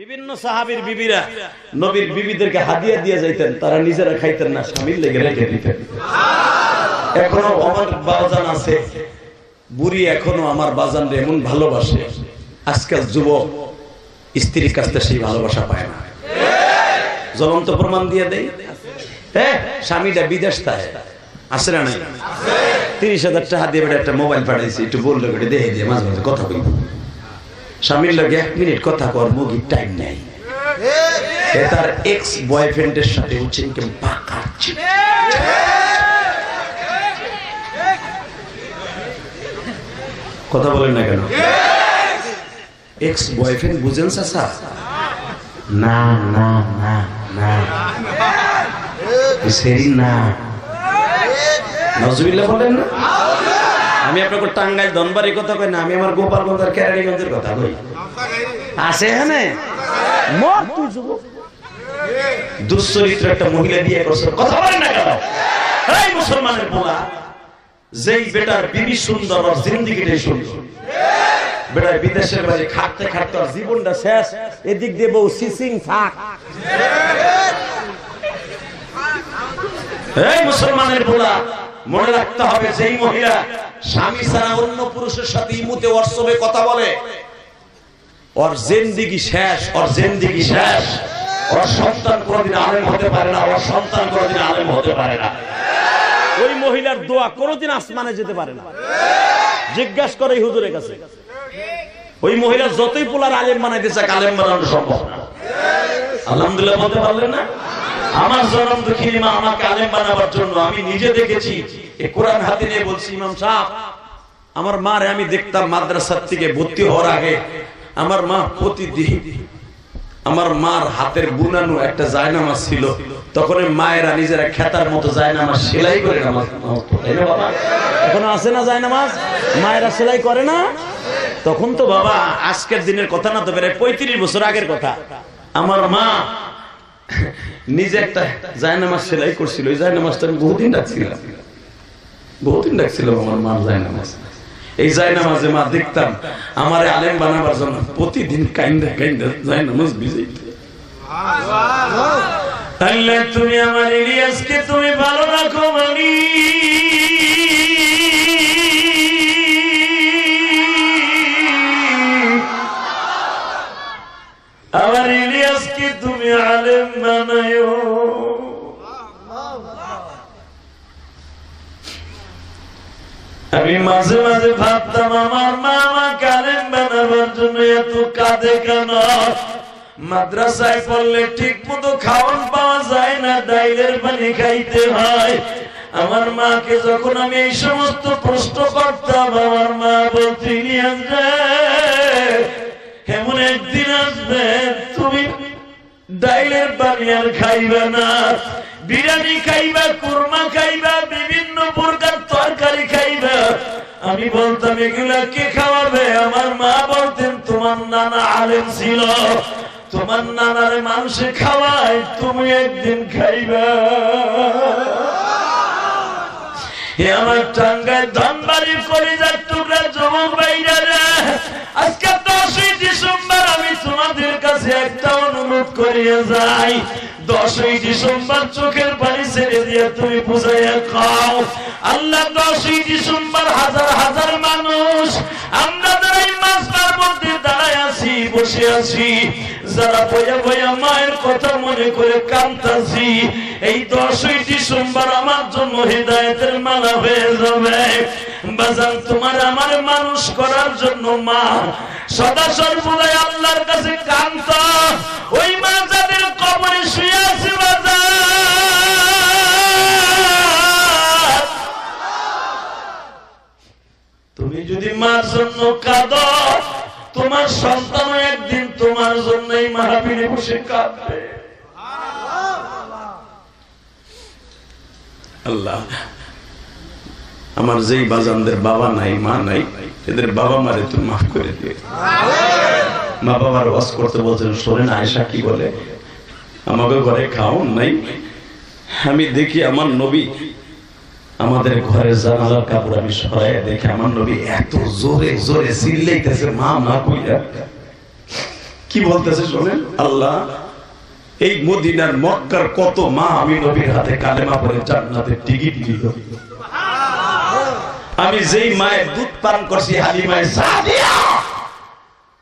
বিভিন্ন সাহাবীর বিবিরা নবীর বিবিদেরকে হাদিয়া দিয়ে যাইতেন, তারা নিজেরা খাইতেন না, স্বামীর লেগে রেখে দিতেন। এখনও আমার বাজান আছে, বুড়ি এখনও আমার বাজান এমন ভালোবাসে, আজকাল যুবক স্ত্রীর কাছ থেকে সেই ভালোবাসা পায় না। জ্বলন্ত প্রমাণ দিয়ে দেয় হ্যাঁ স্বামীটা বিদেশ থাকে আছে না নাই? তিরিশ হাজার টাকা দিয়ে একটা মোবাইল পাঠাইছি, একটু বলল দেখে দিয়ে মাঝে মাঝে কথা বলব স্বামীর লগে এক মিনিট কথা কর মুগির টাইম নেই। তার এক্স বয়ফ্রেন্ডের সাথে হচ্ছে পাকাচ্ছে কথা বলেন না কেন? এক্স বয়ফ্রেন্ড বুঝেন চাচা? না না না না। সেই না। নজরুল্লাহ বলেন না? আমি আপনাকে টাঙ্গাইল ধনবাড়ির কথা কই না, আমি আমার গোপালগঞ্জ আর কেরানীগঞ্জের কথা কই। আছে এখানে? মর তুই যুবক। দুশ্চরিত্র একটা মহিলা বিয়ে করছে কথা বলেন না কেন? এই মুসলমানের পোলা যেই বেটার বিবি সুন্দর আর জিন্দিগিটাই সুন্দর। বেটার বিদেশের বাড়ি খাটতে খাটতে আর জীবনটা শেষ। এদিক দিয়ে বউ সিসিং থাক এই মুসলমানের পোলা মনে রাখতে হবে যেই মহিলা স্বামী ছাড়া অন্য পুরুষের সাথে ইমুতে হোয়াটসঅ্যাপে কথা বলে। ওর জেন্দিগি শেষ, ওর জেন্দিগি শেষ। ওর সন্তান কোনদিন আলেম হতে পারে না, ওর সন্তান কোনদিন আলেম হতে পারে না। ওই মহিলার দোয়া কোনদিন আসমানে যেতে পারে না। জিজ্ঞাসা করে হুজুরের কাছে। ওই মহিলা যতই পোলার আলেম বানাইতে চাক, আলেম বানানো সম্ভব না। আলহামদুলিল্লাহ বলতে পারলেন না? আমার জনম দুঃখিনী মা আমাকে আলেম বানাবার জন্য আমি নিজে দেখেছি। এ কোরআন হাতে নিয়ে বলছি, ইমাম সাহেব, আমার মারে আমি দেখতাম মাদ্রাসার থেকে ভর্তি হওয়ার আগে। আমার মা প্রতিদিন, আমার মার হাতের বুনানো একটা জায়নামাজ ছিল। তখন মায়েরা নিজেরা খেতার মতো জায়নামাজ সেলাই করে নামাজ এখনও আছে না জায়নামাজ? মায়েরা সেলাই করে না? তখন তো বাবা, আজকের দিনের কথা না তো পঁয়ত্রিশ বছর আগের কথা। আমার মা নিজে একটা জায়নামাজ সেলাই করছিল। ওই জায়নামাজটা আমি বহুদিন রাখছিলাম বহুদিন রাখছিলাম আমার মার জায়নামাজ এই জায়নামাজে মা দেখতাম, আমার আলেম বানাবার জন্য প্রতিদিন কাইন্দা কাইন্দা জায়নামাজ ভিজাইতে। আল্লাহ, তুমি আমার ইলিয়াসকে তুমি ভালো রাখো মানি। আমার ইলিয়াসকে তুমি আলেম বানায়ো আমি মাঝে মাঝে ভাবতাম, আমার মা আমাকে আলেম বানাবার জন্য এত কাঁদে কেন? মাদ্রাসায় পড়লে ঠিক মতো খাওয়ান পাওয়া যায় না ডাইলের পানি খাইতে হয়। আমার মাকে যখন আমি এই সমস্ত প্রশ্ন করতাম, আমার মা বলতে এমন একদিন আসবে তুমি ডাইলের পানি আর খাইবে না। বিরিয়ানি খাইবা, কুরমা খাইবা, বিভিন্ন প্রকার তরকারি খাইবা। আমি বলতাম, এগুলা কে খাওয়াবে? আমার মা বলতেন, তোমার নানা আলেম ছিল। তোমার নানারে মানুষে খাওয়ায় তুমি একদিন খাইবা। আমার টাঙ্গায় ধনবাড়ির কলিজার টুকরা যুবক ভাইরা কাছে একটা অনুরোধ করিয়ে যাই। দশই ডিসেম্বর চোখের পানি ছেড়ে দিয়ে তুমি বুঝাইয়া খাও। আল্লাহ দশই ডিসেম্বর হাজার হাজার মানুষ, আমরা যারা আছি, বসে আছি। যারা বইয়া বইয়া মায়ের কথা মনে করে কান্তাছি এই দশই ডিসেম্বর আমার জন্য হৃদায়তের মালা হয়ে যাবে। বাজান, তোমার আমার মানুষ করার জন্য মা, সদা সর্বদাই আল্লাহর কাছে কান্ত ওই মা যাদের কবরে শুয়ে আছে তুমি যদি মার জন্য কাঁদো তোমার সন্তান একদিন তোমার জন্য এই মাহাবীরে বসে কাঁদবে। আল্লাহ, আমার যেই বাজানদের বাবা নাই, মা নাই, এদের বাবা মারে তুমি মাফ করে দিয়ে মা বাবার ওয়াজ করতে বলছেন, শোনেন আয়সা কি বলে? আমাকে ঘরে খাওন নাই। আমি দেখি আমার নবী আমাদের ঘরে জানালার কাপড় আমি সরাই দেখি আমার নবী এত জোরে জোরে চিল্লাইতেছে মা মা কইয়া কি বলতেছে শোনেন? আল্লাহ এই মদিনার মক্কার কত মা আমি নবীর হাতে কালেমা পরে জান্নাতের টিকিট দিল। আমি যেই মায়ের দুধ পান করছি হালিমায় সাদিয়া।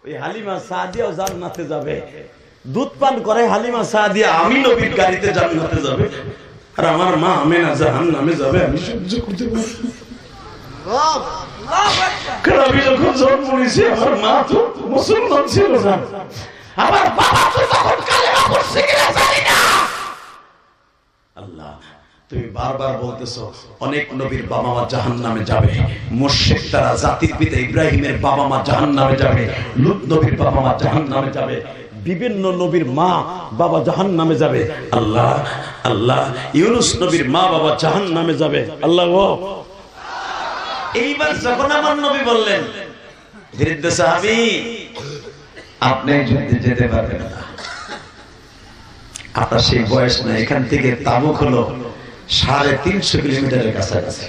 ওই হালিমা সাদিয়াও জান্নাতে যাবে। দুধ পান করে হালিমা সাদিয়া আমি নবীর গাড়িতে জান্নাতে যাবে। আর আমার মা আমেনা জাহান নামে যাবে, আমি সহ্য করতে আমি যখন জন্ম নিয়েছি, আমার মা তো মুসলমান ছিল না। আমার বাবা তো তখন পড়ছে জানি না। আল্লাহ, তুমি বারবার অনেক নবীর বাবা মা জাহান নামে যাবে তারা জাতির পিতা ইব্রাহিমের বাবা মা জাহান নামে যাবে। লুত নবীর বাবা মা জাহান নামে যাবে। বিভিন্ন নবীর মা বাবা জাহান নামে যাবে। আল্লাহ আল্লাহ, ইউনুস নবীর মা বাবা জাহান নামে যাবে। আল্লাহ গো। এইবার যখন আমার নবী বললেন, বৃদ্ধ সাহাবি, আপনি যুদ্ধে যেতে পারবেন না। আপনার সেই বয়স না, এখান থেকে তাবুক হলো সাড়ে তিনশো কিলোমিটারের কাছাকাছি।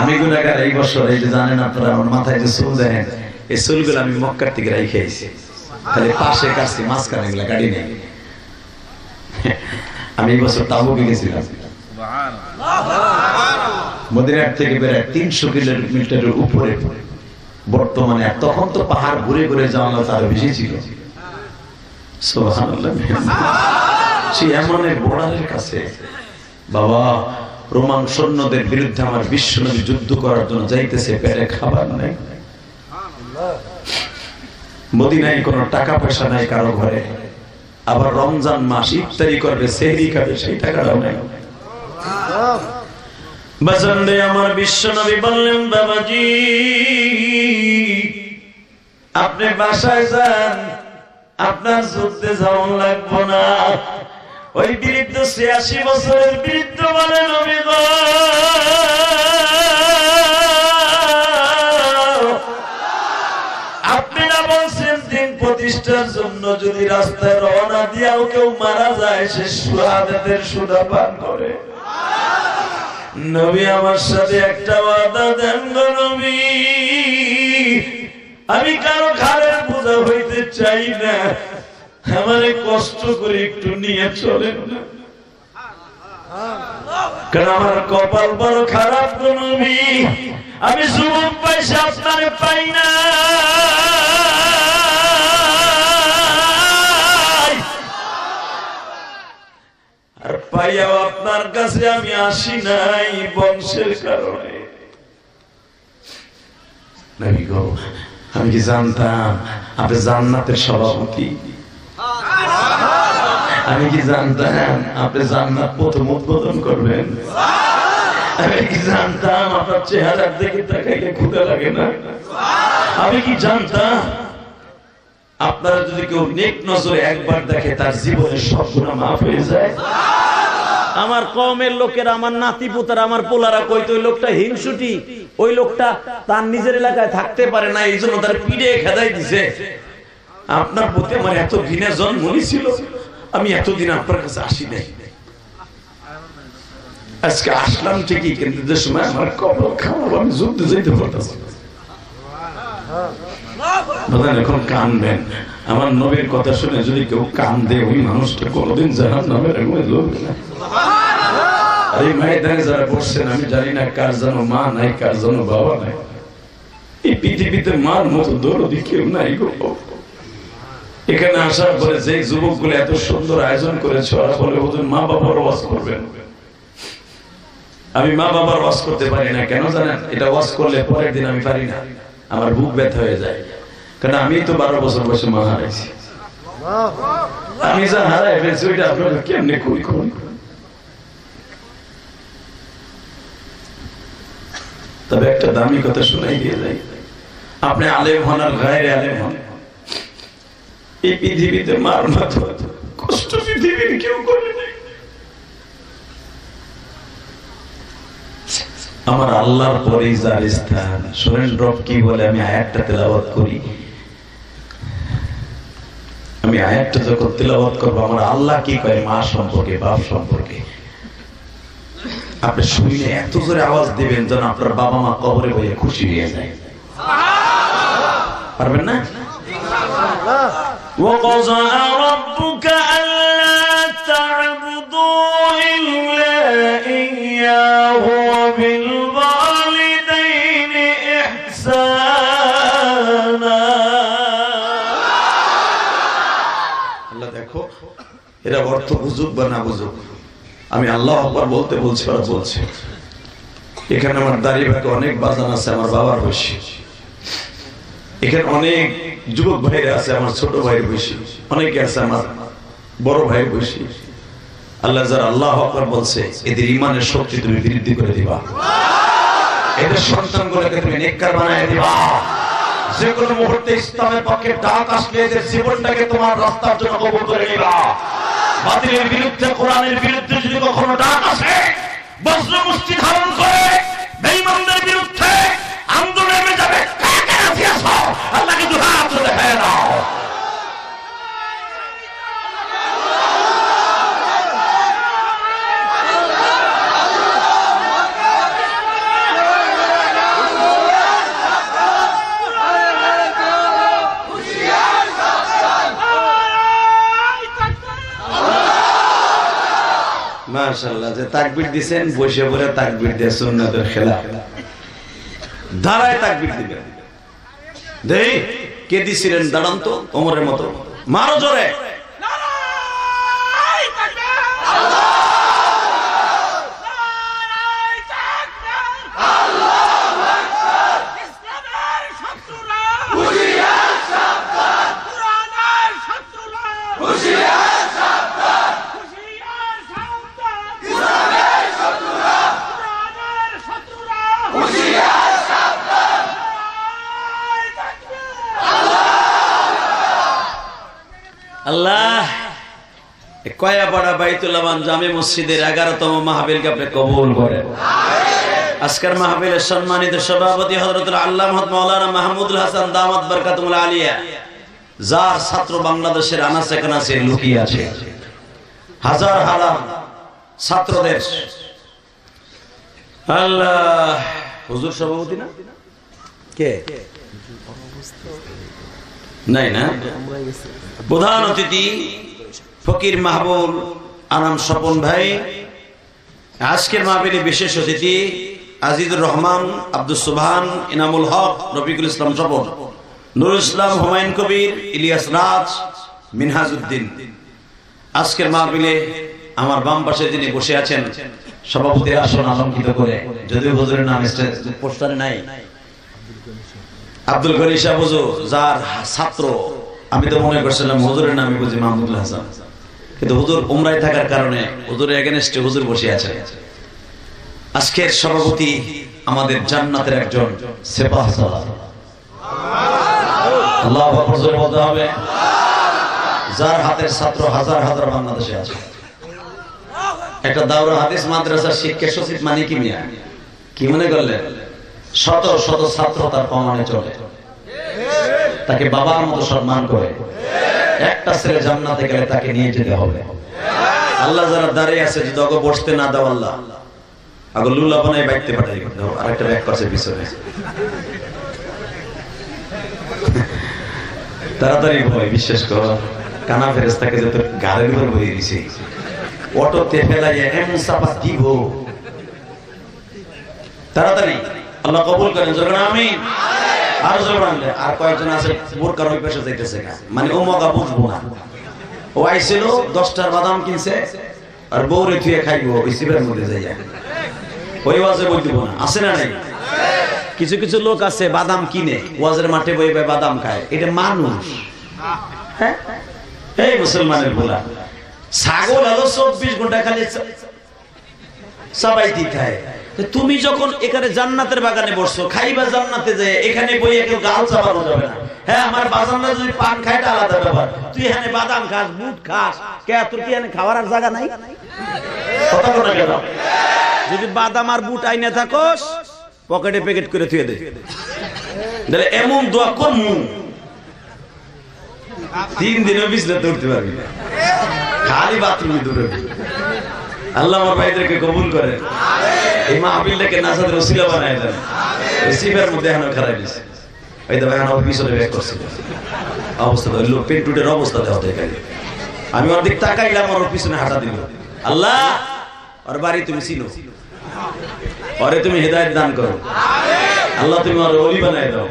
আমি গুণাগার এই বছর, এই যে জানেন আপনারা, আমার মাথায় যে চুল দেখেন, এই চুলগুলো আমি মক্কার থেকে রেখে আইছি। খালি পাশে কাছে মাঝখানে এগুলা গাড়ি নেই আমি এই বছর তাবুকে গেছিলাম। মদিনার থেকে বেড়ায় তিনশো কিলোমিটারের উপরে। বর্তমানে তখন তো পাহাড় ঘুরে ঘুরে যাওয়া তার বেশি ছিল। সে এমন কাছে, বাবা, রোমান সৈন্যদের বিরুদ্ধে আমার বিশ্বনবী যুদ্ধ করার জন্য যাইতেছে, পেটে খাবার নাই। মদিনায় কোনো টাকা পয়সা নাই কারও ঘরে। আবার রমজান মাস, ইফতারি করবে, সেহরি খাবে, সেই টাকাটাও নাই। আমার বিশ্বনবী বললেন, বাবাজি, আপনি বাসায় যান, আপনার যুদ্ধে যাওয়ান লাগবো না। ওই বৃদ্ধ ছিয়াশি বছরের বৃদ্ধ বলে, নবী বলছেন দিন প্রতিষ্ঠার জন্য যদি রাস্তায় রওনা দিয়াও কেউ মারা যায়, সে সুহাদাতের সুদা পান করে। নবী আমার সাথে একটা ওয়াদা দেন নবী, আমি কারও ঘাড়ের বোঝা হইতে চাই না। আমারে কষ্ট করে একটু নিয়ে চলেন না। কারণ আমার কপাল বড় খারাপ নবী। আমি যুবক পয়সা আপনারে পাই না। আর পাইয়াও আপনার কাছে আমি আসি নাই বংশের কারণে। আমি কি জানতাম? আপনি জান্নাতের সভাপতি। আমি কি জানতাম? আপনি জান্নাত প্রথম উদ্বোধন করবেন। আমি কি জানতাম আপনার চেহারার দিকে তাকাইলে লাগে না? আমি কি জানতাম আপনারা যদি কেউ নেক নজরে একবার দেখে তার জীবনের সব গুণা মাফ হয়ে যায়? আমার কমের লোকের, আমার নাতি পুতার আমার পোলারা কইতো ওই লোকটা হিংসুটি? ওই লোকটা তার নিজের এলাকায় থাকতে পারে না এই জন্য তার পিড়ে খেদাই দিছে। আপনার প্রতি আমার এত ঘৃণা জন্ম ছিল আমি এতদিন আপনার কাছে আসি নাই। আজকে আসলাম ঠিকই কিন্তু যে সময় আমার কবর খাওয়াবো আমি যুদ্ধে যেতে। বাজান এখন কানবেন আমার নবীর কথা শুনে যদি কেউ কান্দে ওই মানুষটা কোনোদিন ময়দানে যারা বসছেন আমি জানি না কার যেন মা নাই কার যেন বাবা নাই এই পৃথিবীতে মার মতো দৌড়দি কেউ নাই গো এখানে আসার পরে যে যুবকগুলো এত সুন্দর আয়োজন করেছে ওরা বলে ওদের মা বাবার ওয়াজ করবেন আমি মা বাবার ওয়াজ করতে পারি না, কেন জানেন? এটা ওয়াজ করলে পরের দিন আমি পারি না। আমার বুক ব্যথা হয়ে যায়। কারণ আমি তো বারো বছর বয়সে মা হারাইছি। আমি যা হারাই ফেলছি, ওইটা কেমনে কই তবে একটা দামি কথা শোনাই দিয়ে যাই। আপনি আলেম হন আর আলেম হন। এই পৃথিবীতে মার মতো কষ্ট পৃথিবীর কেউ করে আমার আল্লাহর পরেই যার স্থান শোনেন রব কি বলে আমি আয়াতটা তেলাওয়াত করি আমি আয়াতটা যখন তেলাওয়াত করবো আমার আল্লাহ কি কয় মা সম্পর্কে বাপ সম্পর্কে আপনি শুনলে এত জোরে আওয়াজ দিবেন যেন আপনার বাবা মা কবরে বইয়ে খুশি হয়ে যায় পারবেন না وقضى ربك ألا تعبدوا إلا إياه এরা অর্থ বুঝুক বা না বুঝুক, আমি আল্লাহ আকবার বলতে বলছি, ওরা বলছে। এখানে আমার দাঁড়িয়ে ভাগে অনেক বাজান আছে, আমার বাবার বয়সী। এখানে অনেক যুবক ভাইরা আছে, আমার ছোট ভাইয়ের বয়সী। অনেকে আছে আমার বড় ভাইয়ের বয়সী। আল্লাহ যারা আল্লাহ আকবার বলছে, এদের ইমানের শক্তি তুমি বৃদ্ধি করে দিবা। এদের সন্তানগুলোকে তুমি নেককার বানায় দিবা। যে কোনো মুহূর্তে ইসলামের পক্ষে ডাক আসলে এদের জীবনটাকে তোমার রাস্তার জন্য কবুল করে নিবা। বাতিলের বিরুদ্ধে, কোরআনের বিরুদ্ধে যদি কখনো ডাক আসে বজ্র মুষ্টি ধারণ করে বেইমানদের বিরুদ্ধে আন্দোলনে যাবে। কাকে আল্লাহকে দুহাত দেখায় দাও মাশাআল্লাহ, যে তাকবীর দিবেন বসে পড়ে তাকবীর দিয়ে সুন্নতের খেলা দাঁড়ায় তাকবীর দিবেন। দেই, কে দিছিলেন? দাঁড়ান তো, ওমরের মতো। মারো জোরে। আল্লাহ। কয়াপাড়া বাইতুল্লামান জামে মসজিদের এগারোতম মাহবিলকে আপনি কবুল করেন। আজকের মাহবিলের সম্মানিত সভাপতি হজরত আল্লাহ মৌলানা মাহমুদুল হাসান দামাত বরকাতুল আলিয়া যার ছাত্র বাংলাদেশের আনাচে কানাচে লুকিয়ে আছে। হাজার হাজার ছাত্রদের। আল্লাহ হুজুর সভাপতি না? কে? নাই না? প্রধান অতিথি, ফকির মাহবুব আনাম স্বপন ভাই, আজকের মাহবিলে বিশেষ অতিথি আজিজুর রহমান আব্দুল সুবহান ইনামুল হক, রফিকুল ইসলাম স্বপন, নুরুল ইসলাম হুমায়ুন কবির, ইলিয়াস রাজ মিনহাজউদ্দিন আজকের মাহবিলে আমার বাম পাশে যিনি বসে আছেন, সভাপতির আসন আলঙ্কিত করে, যদিও হুজুরের নাম পোস্টারে নাই। আব্দুল গনি শাহ হুজুর, যার ছাত্র আমি তো মনে করছিলাম হুজুরের নামে বুঝি মাহমুদুল হাসান। কিন্তু হুজুর উমরায় থাকার কারণে হুজুরের এগেনস্টে হুজুর বসে আছে। আজকের সভাপতি আমাদের জান্নাতের একজন সেপাহ আল্লাহ বলতে হবে। যার হাতের ছাত্র হাজার হাজার বাংলাদেশে আছে। একটা দাওরা হাদিস মাদ্রাসার শিক্ষা সচিব মানে কি মিয়া। কি মনে করলেন? শত শত ছাত্র তার প্রমাণে চলে। তাকে বাবার মতো সম্মান করে। একটা ছেলে জান্নাতে গেলে তাকে নিয়ে যেতে হবে। আল্লাহ যারা দাঁড়িয়ে আছে, যদি অগো বসতে না দাও আল্লাহ। আগে লুল্লা বানাই বাইতে পাঠাই। আর একটা ব্যাগ পাশে পিছনে। তাড়াতাড়ি ভয় বিশ্বাস করো। কানা ফেরেস্তাকে যত গাড়ির উপর বই দিছে। অটোতে ফেলাইয়া এমন চাপা দিব। তাড়াতাড়ি, আল্লাহ কবুল করেন যখন আমি আর কয়েকজন আছে, বোরকার ওই যাইতেছে মানে ও মগা বুঝব না। ও দশটার বাদাম কিনছে, আর বউরে থুয়ে খাইবো, ওই শিবের মধ্যে যাইয়া। ওই ওয়াজে বই না। আছে না নাই? কিছু কিছু লোক আছে, বাদাম কিনে। ওয়াজের মাঠে বই বই বাদাম খায়। এটা মানুষ। হ্যাঁ? এই মুসলমানের বলা ছাগল হলো চব্বিশ ঘণ্টা খালি সবাই খায়। তো তুমি যখন এখানে জান্নাতের বাগানে বসছো, খাইবা জান্নাতে যে এখানে বই কেউ গাল চাপানো যাবে না। হ্যাঁ আমার যদি পান খায়, এটা আলাদা ব্যাপার। তুই এখানে বাদাম খাস বুট খাস। কে কি এখানে খাওয়ার আর জায়গা নাই? যদি বাদাম আর বুট আইনে পকেটে প্যাকেট করে থুয়ে দে। এমন দোয়া করমু। তিন দিনও বিছলে ধরতে পারবি। খালি বাথরুমে দূরে আল্লাহ আমার ভাইদেরকে কবুল করে এই মাহবিলটাকে নাসাদের ওসিলা বানায় দেন? রিসিভার মধ্যে এখনও খারাপ এই তো ভাই আমার পিছনে ব্যাক করছিল অবস্থা ওই লোক পেন্টুটের অবস্থা দেওয়া এখানে আমি ওর দিক তাকাইলাম, ওর পিছনে হাঁটা দিল। আল্লাহ, ওর বাড়ি তুমি চিনো? ওরে তুমি হেদায়েত দান করো। আল্লাহ, তুমি ওর অলি বানাই দাও।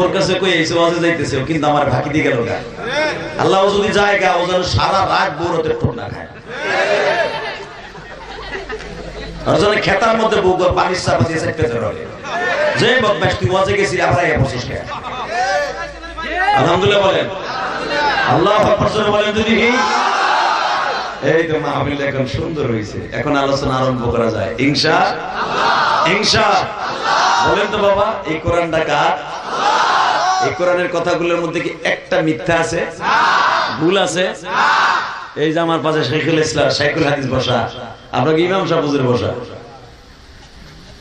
ওর কাছে কই এসে ওয়াজে যাইতেছে, কিন্তু আমার ফাঁকি দিয়ে গেল গা। আল্লাহ, ও যদি যায় গা, ও যেন সারা রাত বউরতের ঠোঁট না খায়। খেতার মধ্যে বউ পানির চাপা দিয়ে চাইতে ধরে যে বদমাস তুই ওয়াজে গেছি আবার আইয়া বসিস কে আলহামদুলিল্লাহ বলেন। আল্লাহ আকবার জোরে বলেন যদি এই তো মাহফিল এখন সুন্দর হয়েছে এখন আলোচনা আরম্ভ করা যায়। ইনশা ইনশা বলেন তো বাবা এই কোরআনটা কার? এই কোরআনের কথাগুলোর মধ্যে কি একটা মিথ্যা আছে? ভুল আছে? এই যে আমার পাশে শেখুল ইসলাম, শেখুল হাদিস বসা। আপনাকে ইমাম সাহেব হুজুর বসা?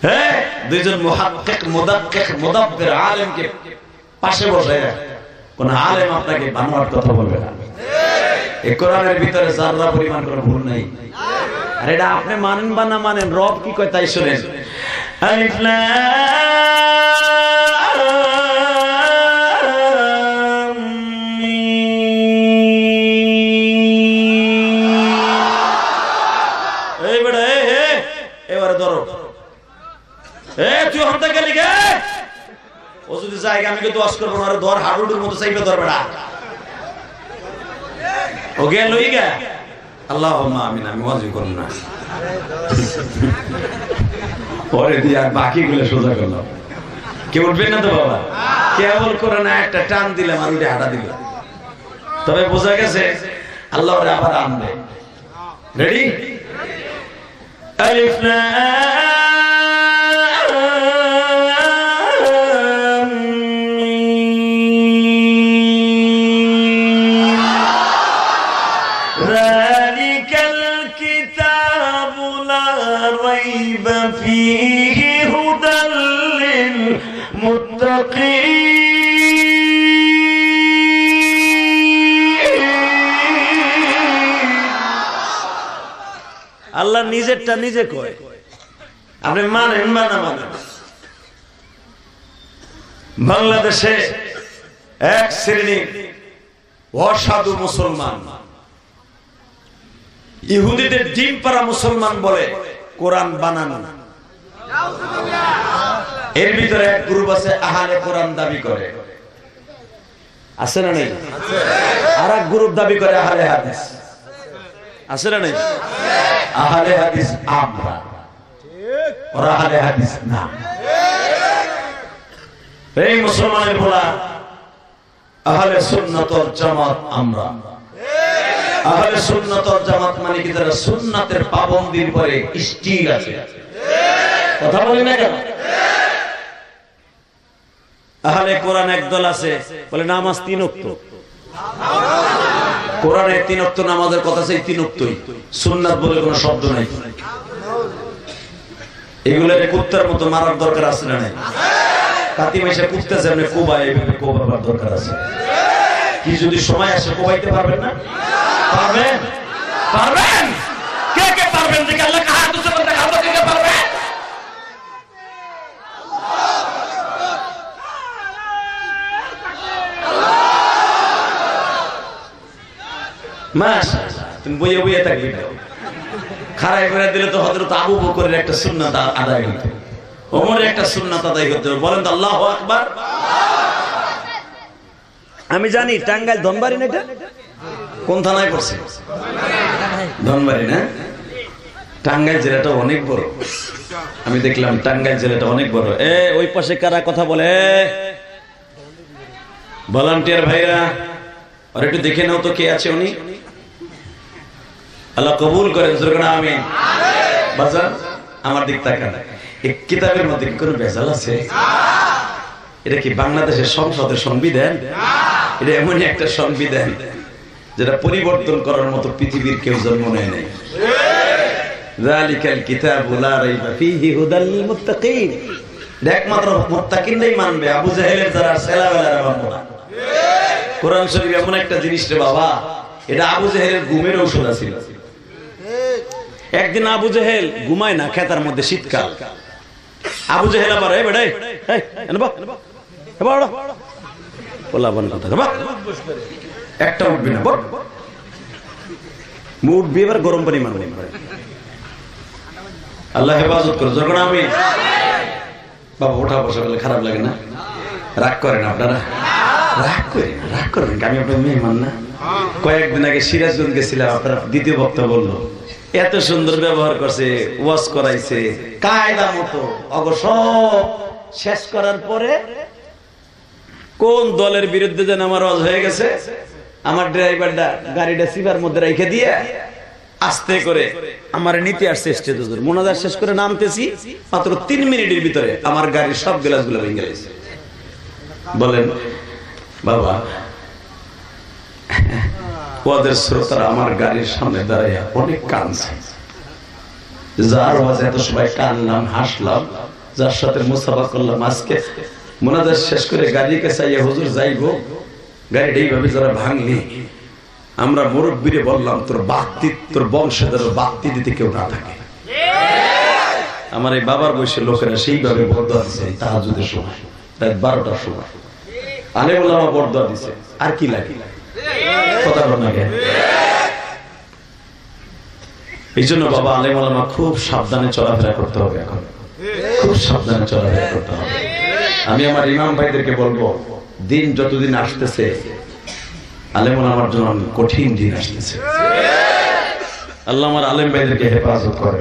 হ্যাঁ দুইজন আলেমকে পাশে বসে কোন আলেম আপনাকে বানোয়ার কথা বলবে না। ভিতরে আর এটা আপনি মানেন বা না মানেন, রব কি কয় তাই শুনেন। জায়গা আমি কিন্তু করব না হাডুডুর মতো চাইবে ও গেল লই গে? আল্লাহ আমি না। পরে দিয়ে আর সোজা করলাম কে উঠবেন না তো বাবা? কেবল করে না, একটা টান দিলাম আর হাঁটা দিলাম তবে বোঝা গেছে আল্লাহ আবার আনবে। রেডি আলিফ লাম আল্লাহ নিজেরটা নিজে কয়। আপনি মানেন বা না মানেন? বাংলাদেশে এক শ্রেণির অসাধু মুসলমান। ইহুদিদের ডিম পাড়া মুসলমান বলে, কোরআন বানানো। এর ভিতরে এক গ্রুপ আছে, আহালে কোরআন দাবি করে। আছে না নেই? আর এক গ্রুপ দাবি করে আহালে হাদিস। আছে না নেই? আহালে হাদিস আমরা। জামাত মানে কি? পাবন্দির পরে স্টিল আছে। কথা বলি না কেন? আহলে কোরআন একদল আছে। বলে, নামাজ তিন ওয়াক্ত কোরআনে তিন ওয়াক্ত নামাজের কথা সেই তিন ওয়াক্তই সুন্নাত বলে কোনো শব্দ নাই। এগুলো কুত্তার মতো মারার দরকার আছে না কাতি কুত্তেছে আপনি কোবাবার দরকার আছে। কি যদি সময় আসে, কোবাইতে পারবেন না? পারবেন? পারবেন? কে কে পারবেন দেখে আল্লাহ হাত উঠে বলতে হাত কে কে পারবেন মাশাআল্লাহ তুমি বইয়ে বইয়ে থাকবি না খারাই করে দিলে তো হযরত আবু বকরের একটা সুন্নাত আদায় হতো। ওমরের একটা সুন্নাত আদায় হতো। বলেন তো আল্লাহু আকবার। আমি জানি, টাঙ্গাইল ধনবাড়ি না এটা? কোন থানায় পড়ছে? ধনবাড়ি না? টাঙ্গাইল জেলাটা অনেক বড়। আমি দেখলাম টাঙ্গাইল জেলাটা অনেক বড়। এ, ওই পাশে কারা কথা বলে? ভলান্টিয়ার ভাইরা আর একটু দেখে নাও তো কে আছে উনি। আল্লাহ কবুল করেন আমি বাজার আমার দিক তাকান। এই কিতাবের মধ্যে কি কোনো ভেজাল আছে? এটা কি বাংলাদেশের সংসদের সংবিধান? এটা এমনই একটা সংবিধান যেটা পরিবর্তন করার মতো পৃথিবীর কেউ জন্ম নেয় নাই। যালিকাল কিতাবু লা রাইবা ফীহি হুদাল লিল মুত্তাকিন। এটা একমাত্র মুত্তাকিনরাই মানবে আবু জাহেলের যারা ছেলাবেলারা মানবে না কোরআন শরীফ এমন একটা জিনিস রে বাবা এটা আবু জাহেলের ঘুমের ঔষধ আছিল। একদিন আবু জাহেল ঘুমায় না, খেতার মধ্যে শীতকাল। আবু জাহেল আবার একটা উঠবি না উঠবি, এবার গরম পানি মারবো। আল্লাহ হেফাজত যখন আমি বাবা ওঠা বসা খারাপ লাগে না। রাগ করেন আপনারা। রাগ করেন না, রাগ করেন আমি কয়েকদিন আগে সিরাজগঞ্জ গেছিলাম আপনার দ্বিতীয় বক্তা বলল এত সুন্দর ব্যবহার করছে ওয়াশ করাইছে কায়দা মতো অগ শেষ করার পরে কোন দলের বিরুদ্ধে যেন আমার ওয়াজ হয়ে গেছে আমার ড্রাইভারটা গাড়িটা সিভার মধ্যে রেখে দিয়ে আস্তে করে আমার নিতে আসছে স্টেজ মোনাজার শেষ করে নামতেছি মাত্র তিন মিনিটের ভিতরে আমার গাড়ির সব গ্লাসগুলো ভেঙে গেছে। বলেন বাবা। ওদের শ্রোতারা আমার গাড়ির সামনে দাঁড়াইয়া অনেক কানছে যার আওয়াজ এত সবাই কানলাম হাসলাম। যার সাথে মুসাফা করলাম আজকে। মোনাজার শেষ করে গাড়িকে চাইয়া হুজুর, যাইবো? গাড়িটা এইভাবে যারা ভাঙলি। আমরা মুরব্বীরে বললাম, তোর বাত্তি তোর বংশধর বাত্তি দিতে কেউ না থাকে। আমার এই বাবার বয়সের লোকেরা সেইভাবে বরদোয়া দিছে তাহাজুদের সময়, রাত বারোটার সময়। আলে বললাম বরদোয়া দিছে। আর কি লাগে? এই জন্য বাবা খুব সাবধানে চলাফেরা করতে হবে এখন। খুব সাবধানে চলাফেরা করতে হবে। আমি আমার ইমাম ভাইদেরকে বলব, দিন যতদিন আসতেছে আলেমন আমার জন্য কঠিন দিন আসতেছে। আল্লাহ আমার আলেম ভাইদেরকে হেফাজত করে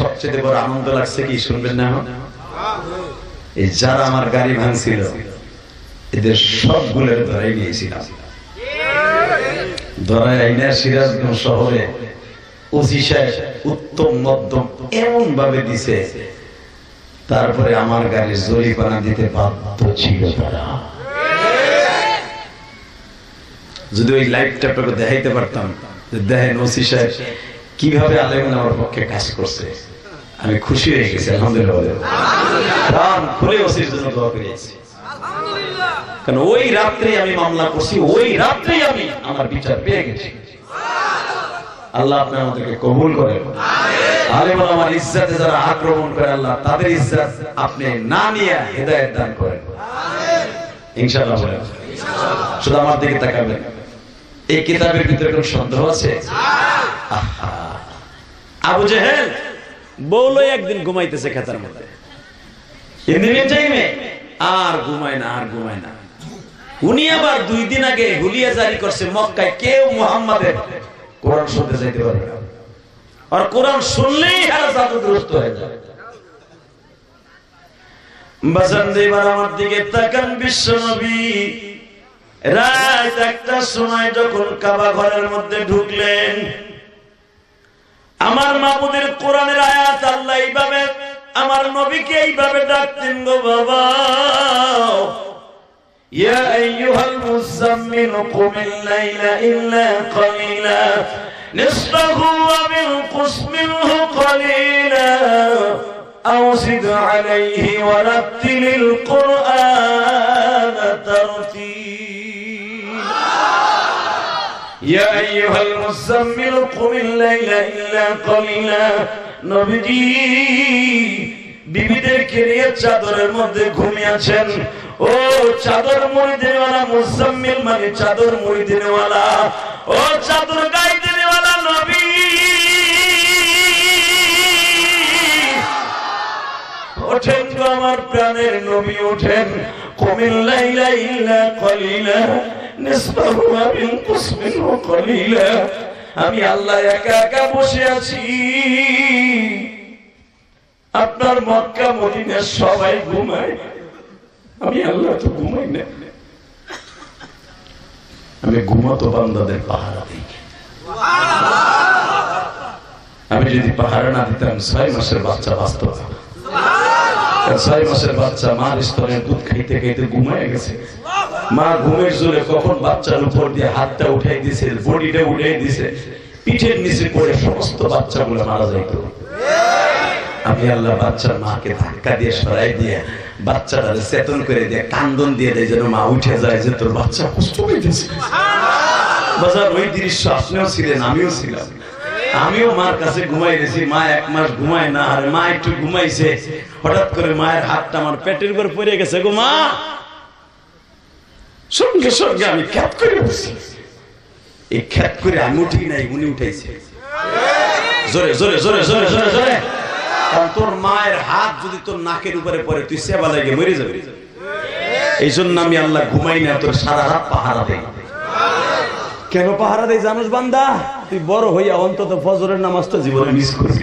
সবচেয়ে বড় আনন্দ লাগছে কি শুনবেন না? যারা আমার গাড়ি ভাঙছিল, এদের সবগুলোর ধরাই নিয়েছিলাম শহরে উত্তম মধ্যম এমন ভাবে দিছে, তারপরে আমার গাড়ির জরিপানা দিতে বাধ্য ছিল তারা। যদি ওই লাইভটা আপনাকে দেখাইতে পারতাম দেখেন ওসি সাহেব কীভাবে আলেমন আমার পক্ষে কাজ করছে। আমি খুশি হয়ে গেছি আলহামদুলিল্লাহ। প্রাণ খুলে ওসির জন্য দোয়া করিয়েছি কারণ ওই রাত্রে আমি মামলা করছি ওই রাত্রে আমি আমার বিচার পেয়ে গেছি। আল্লাহ আপনি আমাদেরকে কবুল করেন। আমার ইজ্জাতে যারা আক্রমণ করে আল্লাহ তাদের ইজ্জাত আপনি না নিয়ে হেদায়েত দান করেন। ইনশাআল্লাহ বলেন। শুধু আমার দিকে তাকাবেন। এই কিতাবের ভিতরে কোন সন্দেহ আছে? আহা। আবু জেহেল বউলই একদিন ঘুমাইতেছে খেতার মধ্যে। আর ঘুমায় না, আর ঘুমায় না। উনি আবার দুই দিন আগে হুলিয়া জারি করছে মক্কায়, কেউ মুহাম্মাদের কোরআন শুনতে যাইতে পারে আর কোরআন শুনলেই হারা জাদুগ্রস্ত হয়ে যায়। মধ্যে ঢুকলেন আমার মাবুদের কোরআনের আয়াত আল্লাহ এইভাবে আমার নবীকে এইভাবে ডাকতেন গো বাবা يا أيها المزمل قم الليل إلا قليلا نصفه ومنقص منه قليلا أو زد عليه ورتل القرآن ترتيلا يا أيها المزمل قم الليل إلا قليلا নবীজি বিবিদেরকে নিয়ে চাদরের মধ্যে ঘুমিয়েছেন ও চাদর মুড়ি দেওয়ালা মুজাম্মিল মানে চাদর মুড়ি দেওয়ালা ও চাদর গাই দেওয়ালা নবী ওঠেন গো আমার প্রাণের নবী ওঠেন কুমিল্লাইলা ইল্লা কলিলা আমি আল্লাহ একা একা বসে আছি। আপনার মক্কা মদিনা সবাই ঘুমায়। আমি আল্লাহ তো ঘুমাই না। আমি ঘুমাতো বান্দাদের পাহারা দিই। আমি যদি পাহারা না দিতাম, ছয় মাসের বাচ্চা বাঁচত বাচ্চার আমি আল্লাহ বাচ্চার মাকে ধাক্কা দিয়ে, সরাই দিয়ে বাচ্চাটা চেতন করে দিয়ে কান্দন দিয়ে দেয় যেন মা উঠে যায় যে তোর বাচ্চা কষ্ট পাইতেছে। বাজার ওই দৃশ্য আপনিও ছিলেন, আমিও ছিলাম। আমিও মার কাছে ঘুমাই গেছি, মা এক মাস ঘুমায় না, আর মা একটু ঘুমাইছে, হঠাৎ করে মায়ের হাতটা আমার পেটের উপর পড়ে গেছে গো মা। সঙ্গে সঙ্গে আমি খ্যাত করে উঠছি। এই খ্যাত করে আমি উঠি নাই, উনি উঠাইছে। জোরে জোরে জোরে জোরে জোরে জোরে। তোর মায়ের হাত যদি তোর নাকের উপরে পড়ে, তুই সেবা লাগে, মরে যাবে। এই জন্য আমি আল্লাহ ঘুমাই না তোর সারা রাত পাহারা দেই। কেন পাহারা দেই, জানোস বান্দা? তুই বড় হইয়া অন্তত ফজরের নামাজটা জীবনে মিস করবি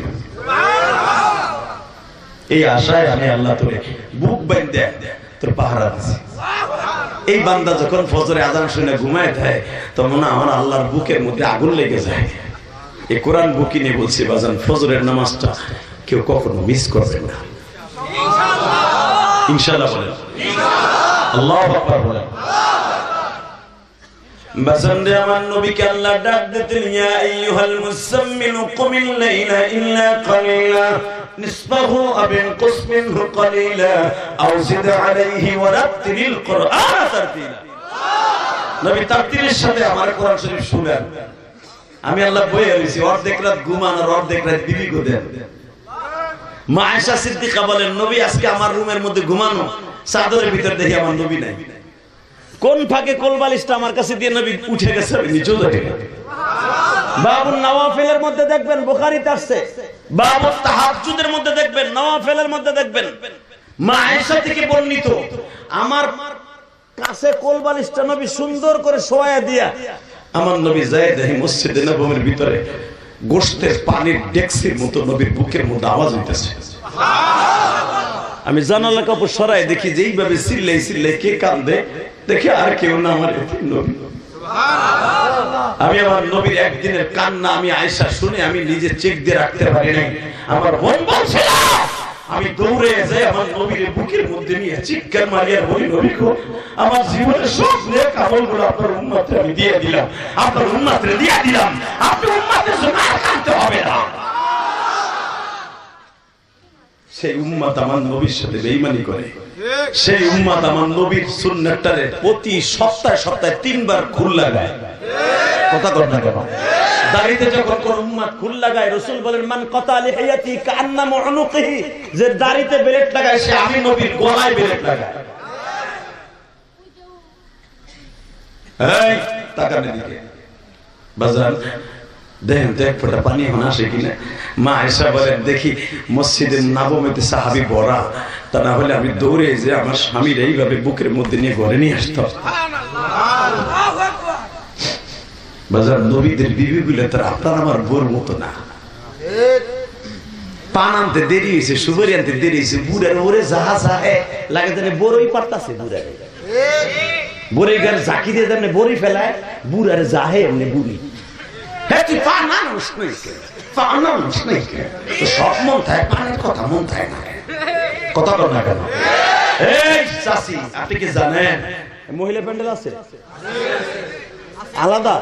এই আশায় আমি আল্লাহ তোরে বুক বাইন্দে তোর পাহারা দিছি। এই বান্দা যখন ফজরে আজান শুনে ঘুমায় দেয়, তখন আমার আল্লাহর বুকের মধ্যে আগুন লেগে যায়। এই কোরআন বুকি নিয়ে বলছি, বাজান, ফজরের নামাজটা কেউ কখনো মিস করবে না। ইনশাআল্লাহ বলেন। আল্লাহ বলেন। বাজান রে আমার নবীকে আল্লাহ ডাক দিতেন, ইয়া আইয়ুহাল মুসাম্মিল কুমিল লাইলা ইল্লা কালিলা, নিসফাহু আও ইনকুস মিনহু কালিলা আও জিদ আলাইহি ওয়া রাত্তিলিল কুরআন তারতিলা। নবী তারতিলের সাথে আমার কোরআন শরীফ শুনেন। আমি আল্লাহ বইয়ে রয়েছি, অর্ধেক রাত ঘুমান আর অর্ধেক রাত বিবি গো দেন। মা আয়েশা সিদ্দিকা বলেন, নবী, আজকে আমার রুমের মধ্যে ঘুমানো, চাদরের ভিতর দেখি আমার নবী নাই। কোন ফাঁকে কোলবালিশটা আমার কাছে দিয়ে নবী উঠে গেছে কোলবালিশটা নবী সুন্দর করে দিয়া নবী ভিতরে গোশতের পানির ডেক্সির মতো নবীর বুকের মধ্যে আওয়াজ হইতেছে। আমি জানালা কাপড় সরাই দেখি যে এইভাবে চিল্লাই চিল্লাই কে কান্দে দেখি আর কেউ না আমার নবী। আমি আমার নবীর একদিনের কান্না আমি আয়সা শুনে আমি নিজে চেক দিয়ে রাখতে পারি নাই। আমার মন বলছে আমি দৌড়ে যাই আমার নবীর বুকের মধ্যে নিয়ে চিৎকার মারিয়ার বলি নবী গো, আমার জীবনের সব নেক আমলগুলো আপনার উম্মাতে আমি দিয়ে দিলাম। আপনার উম্মাতে দিয়ে দিলাম। আপনি উম্মাতের জন্য আর কাঁদতে হবে না। সেই উম্মাত আমার নবীর সাথে বেঈমানি করে। সেই উম্মাত আমার নবীর সুন্নাতটারে প্রতি সপ্তাহে সপ্তাহে তিনবার খুল লাগায়। কথা কর না কেন? দাড়িতে যখন কোন উম্মাত খুল লাগায়, রাসূল বলেন, মান কাতা লিহিয়াতি কান্না মুনুকিহি যে দাড়িতে বেলেট লাগায়, সে আমি নবীর গলায় লাগায়। এই বাজার পানি আসে কিনা। মা দেখি হলে আমি দৌড়ে যে আমার এইভাবে বুকের মধ্যে নিয়ে ঘরে নিয়ে আপনার আমার বোর মতো না। পান আনতে দেরি হয়েছে, সুপারি আনতে দেরি হয়েছে, বুড়ার ওরে যাহা লাগে তাহলে বড়ই পারতাছে বুড়ারে। বড়ি গার জাকি দিয়ে তেমনি ফেলায়, বুড়ারে যাহে এমনি বুড়ি হ্যাঁ তুই পান আনুস নাই কে? সব মন থাকে পানের কথা মন থাকে না। কথা কর না কেন? এই চাষি আপনি কি জানেন? মহিলা প্যান্ডেল আছে? আলাদা?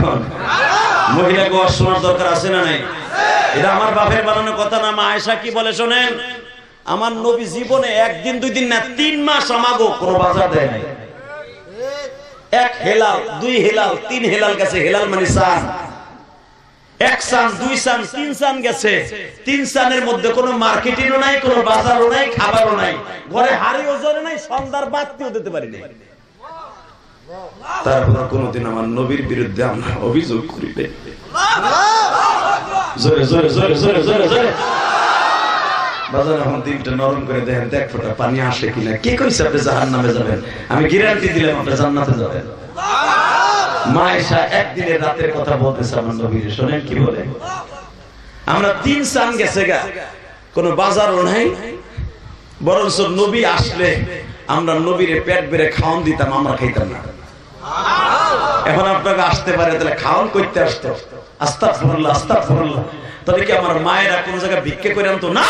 খান শোনার দরকার আছে না নাই? আমার বাপের বানানো কথা না, মা আয়েশা কি বলে শোনেন? আমার নবী জীবনে একদিন, দুই দিন না, তিন মাস আমাগো কোনো বাজার দেয় নাই। এক হেলাল, দুই হেলাল, তিন হেলাল গেছে, হেলাল মানে সান এক সান দুই সান তিন সান গেছে। তিন সানের মধ্যে কোনো মার্কেটিংও নাই, কোনো বাজারও নাই, খাবারও নাই। ঘরে হাড়ি ওজনে নাই, সন্ধ্যার বাতিও দিতে পারি নাই। তারপর কোনদিন আমার নবীর বিরুদ্ধে আমরা অভিযোগ করি নাই। জোরে জোরে জোরে জোরে জোরে জোরে। বাজার এখন নাই। বরঞ্চ নবী আসলে আমরা নবীর পেট বেড়ে খাওয়ান দিতাম, আমরা খাইতাম না। এখন আপনাকে আসতে পারে, তাহলে খাওয়ান করতে আসতো। আস্তা ফরল্লা আস্তা ফরল্লা তাহলে কি আমার মায়েরা কোন জায়গায় ভিক্ষে করে আনতো? না!